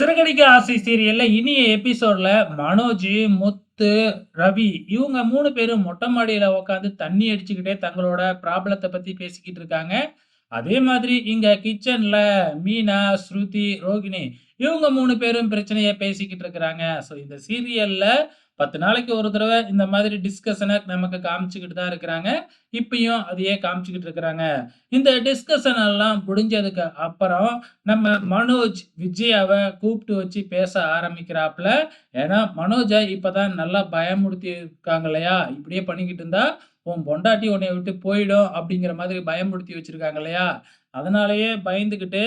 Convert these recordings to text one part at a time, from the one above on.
சிறுகடிக்க ஆசை சீரியல்ல இனிய எபிசோட்ல மனோஜ், முத்து, ரவி இவங்க மூணு பேரும் மொட்டை மாடியில உட்காந்து தண்ணி அடிச்சுக்கிட்டே தங்களோட ப்ராப்ளத்தை பத்தி பேசிக்கிட்டு இருக்காங்க. அதே மாதிரி இங்க கிச்சன்ல மீனா, ஸ்ருதி, ரோகிணி இவங்க மூணு பேரும் பிரச்சனையை பேசிக்கிட்டு இருக்கிறாங்க. ஸோ இந்த சீரியல்ல 10 நாளைக்கு ஒரு தடவை இந்த மாதிரி டிஸ்கஷனை நமக்கு காமிச்சுக்கிட்டு தான் இருக்கிறாங்க. இப்பயும் அதையே காமிச்சுக்கிட்டு இருக்கிறாங்க. இந்த டிஸ்கஷன் எல்லாம் முடிஞ்சதுக்கு அப்புறம் நம்ம மனோஜ் விஜயாவை கூப்பிட்டு வச்சு பேச ஆரம்பிக்கிறாப்புல ஏன்னா மனோஜை இப்போதான் நல்லா பயமுறுத்தி இருக்காங்க இல்லையா? இப்படியே பண்ணிக்கிட்டு இருந்தா உன் பொண்டாட்டி உன்னை விட்டு போயிடும் அப்படிங்கிற மாதிரி பயமுறுத்தி வச்சிருக்காங்க இல்லையா? அதனாலேயே பயந்துக்கிட்டு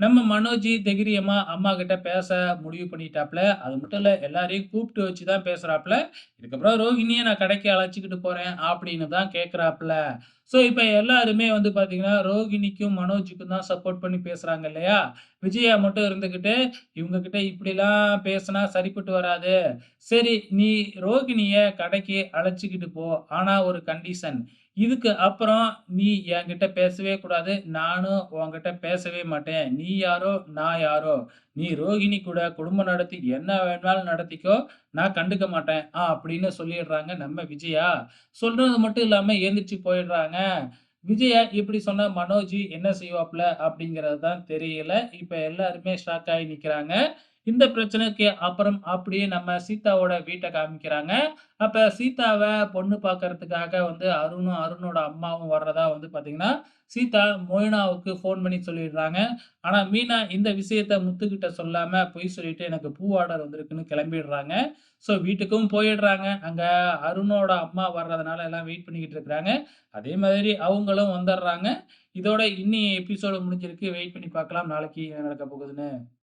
நம்ம மனோஜ் தைரியமா அம்மாகிட்ட பேச முடிவு பண்ணிட்டாப்ல. அது மட்டும் இல்லை எல்லாரையும் கூப்பிட்டு வச்சு தான் கேட்குறாப்புல இதுக்கப்புறம் ரோஹினியை நான் கடைக்கு அழைச்சிக்கிட்டு போறேன் அப்படின்னு தான் கேட்குறாப்புல ஸோ இப்போ எல்லாருமே வந்து பார்த்தீங்கன்னா, ரோகிணிக்கும், மனோஜுக்கும் தான் சப்போர்ட் பண்ணி பேசுகிறாங்க இல்லையா? விஜயா மட்டும் இருந்துக்கிட்டு இவங்கக்கிட்ட இப்படிலாம் பேசுனா சரிப்பட்டு வராது. சரி நீ ரோகிணியை கடைக்கு அழைச்சிக்கிட்டு போ. ஆனால் ஒரு கண்டிஷன். இதுக்கு அப்புறம் நீ என்கிட்ட பேசவே கூடாது. நானும் உன்கிட்ட பேசவே மாட்டேன். நீ யாரோ, நான் யாரோ. நீ ரோகிணி கூட குடும்பம் நடத்தி என்ன வேணாலும் நடத்திக்கோ. நான் கண்டுக்க மாட்டேன். ஆ அப்படின்னு சொல்லிடுறாங்க நம்ம விஜயா. சொல்றது மட்டும் இல்லாமல் எழுந்திரிச்சு போயிடுறாங்க. விஜயா இப்படி சொன்ன மனோஜ் என்ன செய்வாப்ல அப்படிங்கிறது தான் தெரியல. இப்ப எல்லாருமே ஷாக் ஆகி நிக்கிறாங்க. இந்த பிரச்சனைக்கு அப்புறம் அப்படியே நம்ம சீதாவோட வீட்டை காமிக்கிறாங்க. அப்ப சீதாவை பொண்ணு பார்க்கறதுக்காக வந்து அருணும், அருணோட அம்மாவும் வர்றதா வந்து பாத்தீங்கன்னா சீதா மொயினாவுக்கு ஃபோன் பண்ணி சொல்லிடுறாங்க. ஆனா மீனா இந்த விஷயத்த முத்துக்கிட்ட சொல்லாம பொய் சொல்லிட்டு எனக்கு பூ ஆர்டர் வந்திருக்குன்னு கிளம்பிடுறாங்க. ஸோ வீட்டுக்கும் போயிடுறாங்க. அங்க அருணோட அம்மா வர்றதுனால எல்லாம் வெயிட் பண்ணிக்கிட்டு இருக்கிறாங்க. அதே மாதிரி அவங்களும் வந்துடுறாங்க. இதோட இன்னி எபிசோடு முடிஞ்சிருக்கு. வெயிட் பண்ணி பார்க்கலாம். நாளைக்கு என்ன நடக்க போகுதுன்னு.